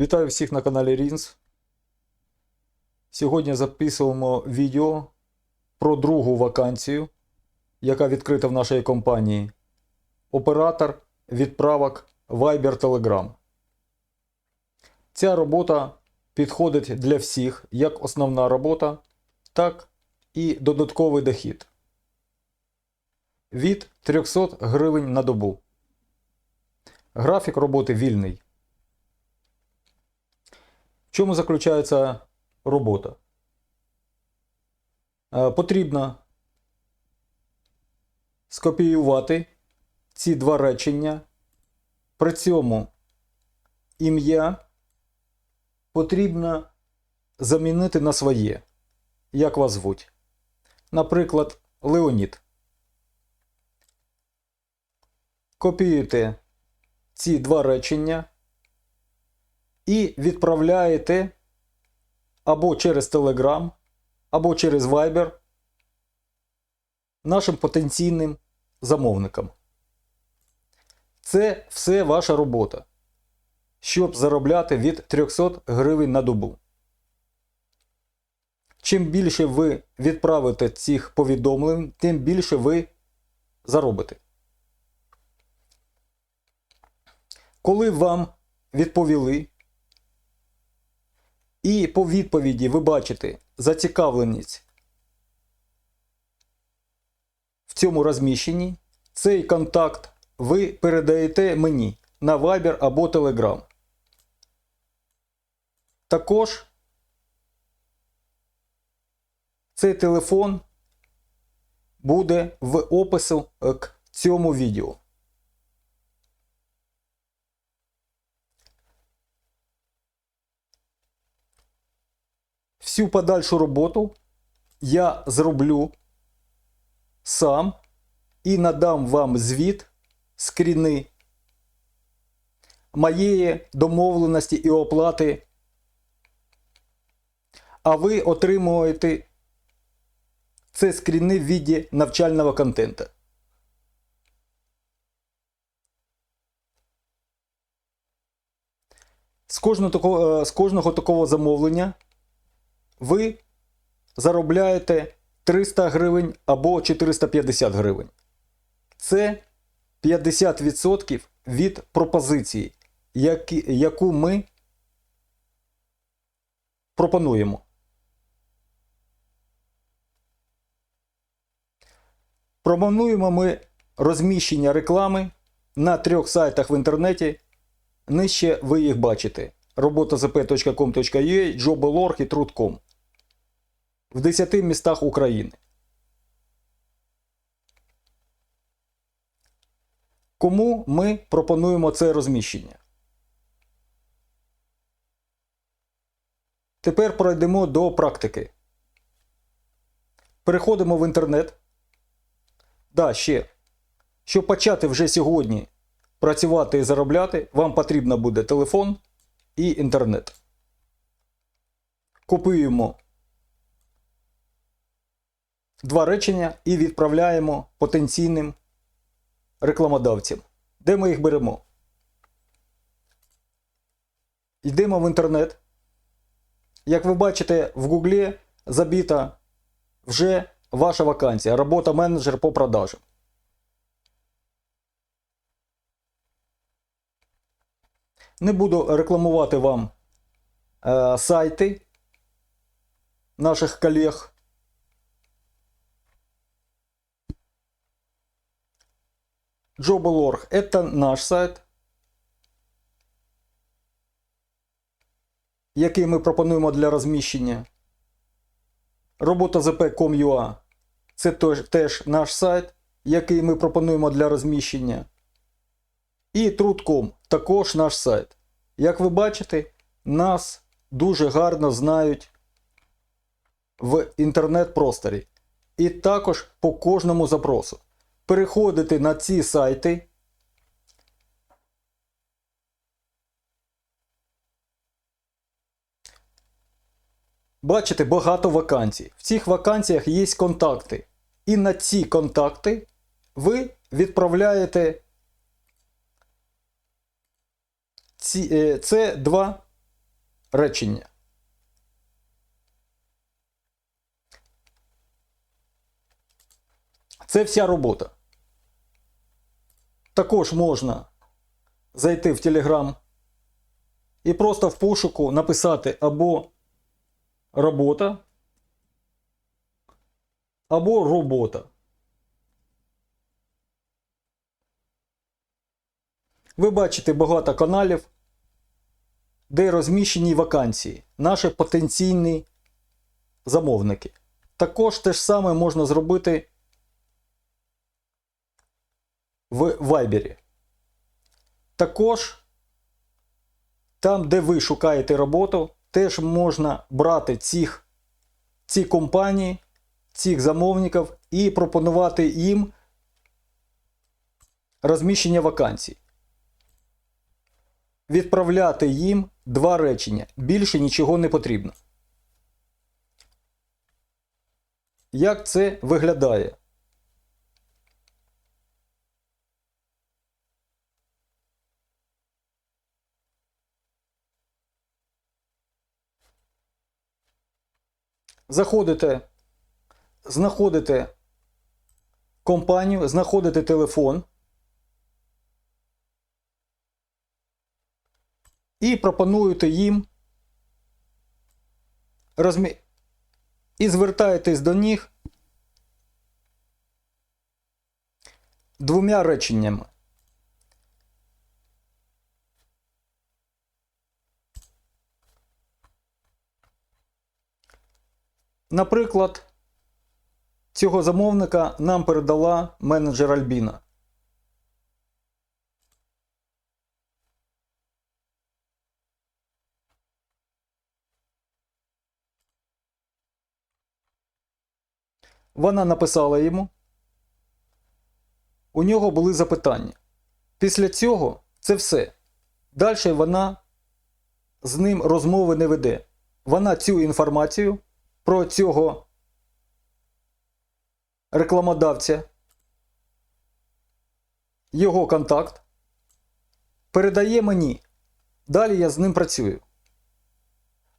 Вітаю всіх на каналі Рінс. Сьогодні записуємо відео про другу вакансію, яка відкрита в нашій компанії. Оператор відправок Viber Telegram. Ця робота підходить для всіх як основна робота, так і додатковий дохід. Від 300 гривень на добу. Графік роботи вільний. В чому заключається робота? Е, Потрібно скопіювати ці два речення. При цьому ім'я потрібно замінити на своє. Як вас звуть? Наприклад, Леонід. Копіюєте ці два речення і відправляєте або через Telegram, або через Viber нашим потенційним замовникам. Це все ваша робота, щоб заробляти від 300 гривень на добу. Чим більше ви відправите цих повідомлень, тим більше ви заробите. Коли вам відповіли, і по відповіді ви бачите зацікавленість в цьому розміщенні, цей контакт ви передаєте мені на Viber або Telegram. Також цей телефон буде в опису к цьому відео. Всю подальшу роботу я зроблю сам і надам вам звіт, скріни моєї домовленості і оплати. А ви отримуєте це скріни в віді навчального контенту. З кожного такого, е, з кожного такого замовлення ви заробляєте 300 гривень або 450 гривень. Це 50% від пропозиції, яку ми пропонуємо. Пропонуємо ми розміщення реклами на трьох сайтах в інтернеті. Нижче ви їх бачите robotaZP.com.ua, Job.org і Trud.com в 10 містах України. Кому ми пропонуємо це розміщення? Тепер пройдемо до практики. Переходимо в інтернет. Да, ще. Щоб почати вже сьогодні працювати і заробляти, вам потрібно буде телефон і інтернет. Копіюємо два речення і відправляємо потенційним рекламодавцям. Де ми їх беремо? Йдемо в інтернет. Як ви бачите, в Гуглі забита вже ваша вакансія. Робота менеджер по продажам. Не буду рекламувати вам е, сайти наших колег. Job.org – это наш сайт, який ми пропонуємо для розміщення. Робота.zp.com.ua – це теж, наш сайт, який ми пропонуємо для розміщення. І Trud.com – також наш сайт. Як ви бачите, нас дуже гарно знають в інтернет-просторі. І також по кожному запросу. Переходите на ці сайти. Бачите багато вакансій. В цих вакансіях є контакти. І на ці контакти ви відправляєте ці, е, це два речення. Це вся робота. Також можна зайти в Telegram і просто в пошуку написати або робота, або робота. Ви бачите багато каналів, де розміщені вакансії, наші потенційні замовники. Також те ж саме можна зробити в Viber. Також там, де ви шукаєте роботу, теж можна брати цих, ці компанії, цих замовників і пропонувати їм розміщення вакансій. Відправляти їм два речення. Більше нічого не потрібно. Як це виглядає? Заходите, знаходите компанію, знаходите телефон і пропонуєте їм розмі... і звертаєтесь до них двома реченнями. Наприклад, цього замовника нам передала менеджер Альбіна. Вона написала йому. У нього були запитання. Після цього це все. Далі вона з ним розмови не веде. Вона цю інформацію про цього рекламодавця, його контакт, передає мені. Далі я з ним працюю.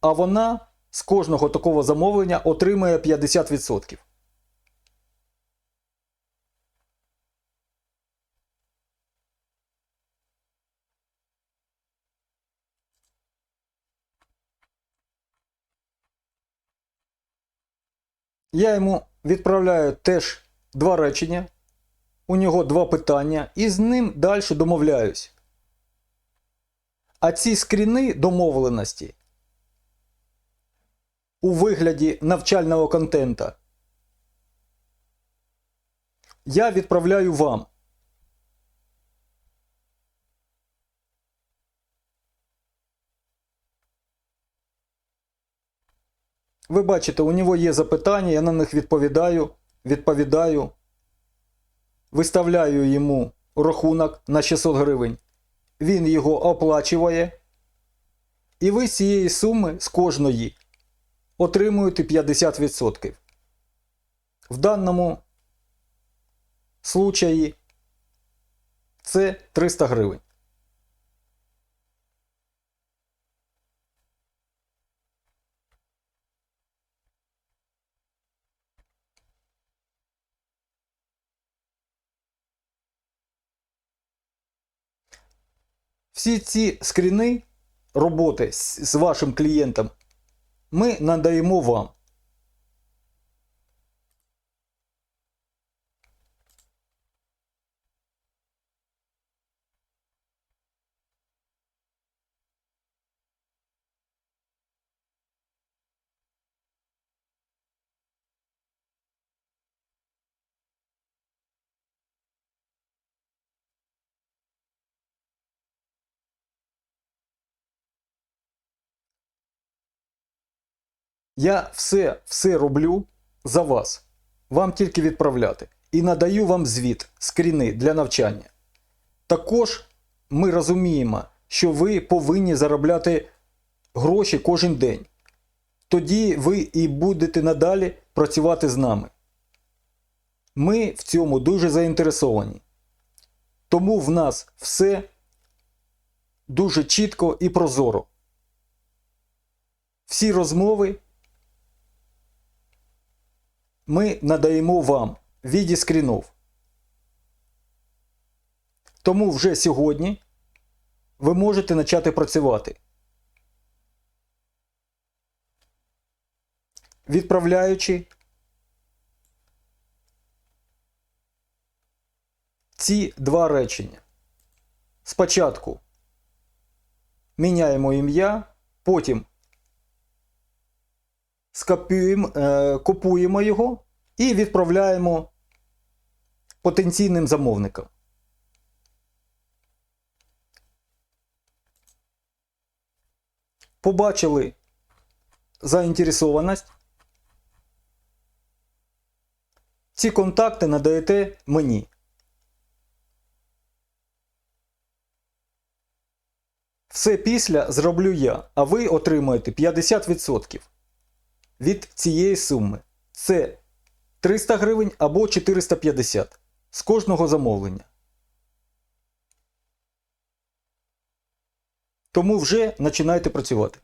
А вона з кожного такого замовлення отримує 50%. Я йому відправляю теж два речення, у нього два питання, і з ним далі домовляюсь. А ці скріни домовленості у вигляді навчального контента я відправляю вам. Ви бачите, у нього є запитання, я на них відповідаю, відповідаю, виставляю йому рахунок на 600 гривень. Він його оплачує. І ви з цієї суми з кожної отримуєте 50%. В даному случаї це 300 гривень. Всі ці скріни роботи з вашим клієнтом ми надаємо вам. Я все, все роблю за вас. Вам тільки відправляти. І надаю вам звіт, скріни для навчання. Також ми розуміємо, що ви повинні заробляти гроші кожен день. Тоді ви і будете надалі працювати з нами. Ми в цьому дуже заінтересовані. Тому в нас все дуже чітко і прозоро. всі розмови ми надаємо вам в віді скрінов. Тому вже сьогодні ви можете почати працювати. Відправляючи ці два речення. Спочатку міняємо ім'я, потім скопіюємо, е, копуємо його і відправляємо потенційним замовникам. Побачили заінтересованість. Ці контакти надаєте мені. Все після зроблю я, а ви отримаєте 50% від цієї суми. Це 300 гривень або 450 з кожного замовлення. Тому вже починайте працювати.